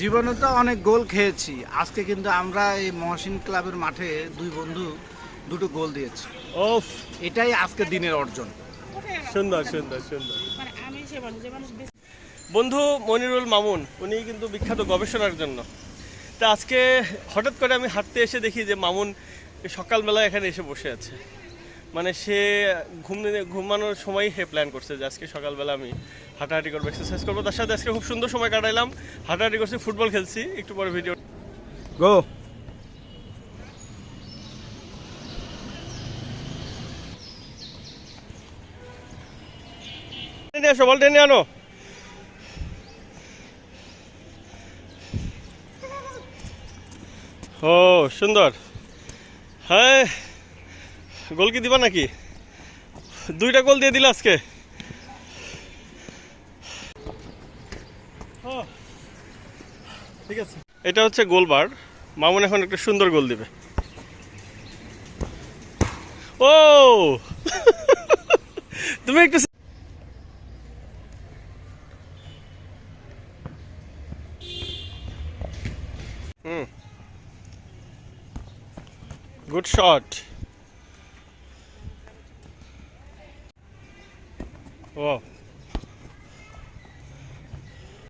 জীবনে তো অনেক গোল খেয়েছি। আজকে কিন্তু আমরা এই মহসিন ক্লাবের মাঠে দুই বন্ধু দুটো গোল দিয়েছি। ওফ। এটাই আজকে দিনের অর্জন। সুন্দর সুন্দর সুন্দর। মানে বন্ধু মনিরুল মামুন উনি কিন্তু বিখ্যাত গবেষণার জন্য। তা আজকে হঠাৎ করে আমি হাঁটতে এসে দেখি যে মামুন সকালবেলা এখানে এসে বসে আছে। মানে সে ঘুম ঘুমানোর সময় হে প্ল্যান করছে যে আজকে সকালবেলা আমি হাঁটাহাঁটি করব এক্সারসাইজ করব। তার সাথে আজকে খুব সুন্দর সময় কাটাইলাম। হাঁটাহাঁটি করছি ফুটবল খেলছি। একটু পরে ভিডিও গো টেনে আসো বল টেনে আনো। ও সুন্দর। হ্যাঁ! গোল কি দিবা নাকি? দুইটা গোল দিয়ে দিল আজকে? ঠিক আছে। এটা হচ্ছে গোল বার। মামুন এখন একটা সুন্দর গোল দিবে। ও! তুমি একটু হুম। Good shot. ও